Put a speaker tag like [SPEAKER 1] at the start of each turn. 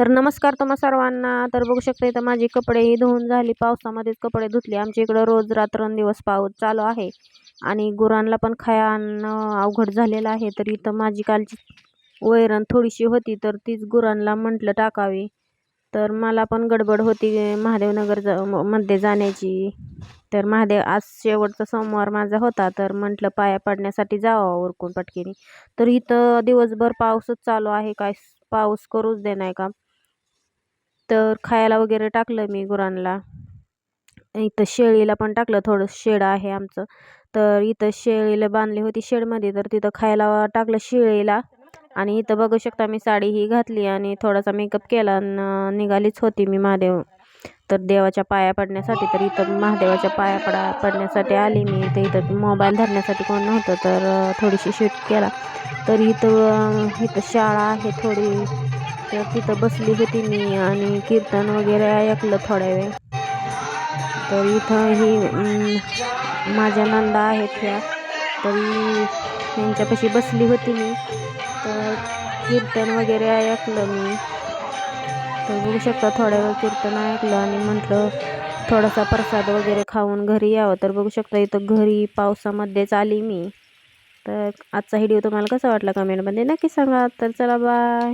[SPEAKER 1] तर नमस्कार तुम्हा सर्वांना. तर बघू शकता इथं माझी कपडे ही धुवून झाली. पावसामध्येच कपडे धुतले. आमच्या इकडं रोज रात्रंदिवस पाऊस चालू आहे. आणि गुरांना पण खाया आणणं अवघड झालेलं आहे. तर इथं माझी कालची वैरण थोडीशी होती तर तीच गुरांना म्हटलं टाकावी. तर मला पण गडबड होती महादेवनगर जा मध्ये जाण्याची. तर महादेव आज शेवटचा सोमवार माझा होता. तर म्हटलं पाया पडण्यासाठी जावं उरकून पटकीने. तर इथं दिवसभर पाऊसच चालू आहे. काय पाऊस करूच दे नाही का? तर खायला वगैरे टाकलं मी गुरांना. इथं शेळीला पण टाकलं थोडं शेड आहे आमचं. तर इथं शेळीला बांधली होती शेडमध्ये तर तिथं खायला टाकलं शेळीला. आणि इथं बघू शकता मी साडी ही घातली आणि थोडासा मेकअप केला आणि निघालीच होती मी महादेव. तर देवाच्या पाया पडण्यासाठी तर इथं महादेवाच्या पाया पडा पडण्यासाठी आली मी. तर इथं मोबाईल धरण्यासाठी कोण नव्हतं तर थोडीशी शूट केला. तर इथं इथं शाळा आहे थोडी. तर तिथं बसली होती मी आणि कीर्तन वगैरे ऐकलं थोड्या वेळ. तर इथं ही माझ्या नंदा आहेत ह्या. तरी त्यांच्यापाशी बसली होती मी. तर कीर्तन वगैरे ऐकलं मी. तर बघू शकता थोड्या वेळ कीर्तन ऐकलं आणि म्हटलं थोडासा प्रसाद वगैरे खाऊन घरी यावं. तर बघू शकता इथं घरी पावसामध्येच आली मी. तर आजचा व्हिडिओ तुम्हाला कसा वाटला कमेंटमध्ये नक्की सांगा. तर चला बाय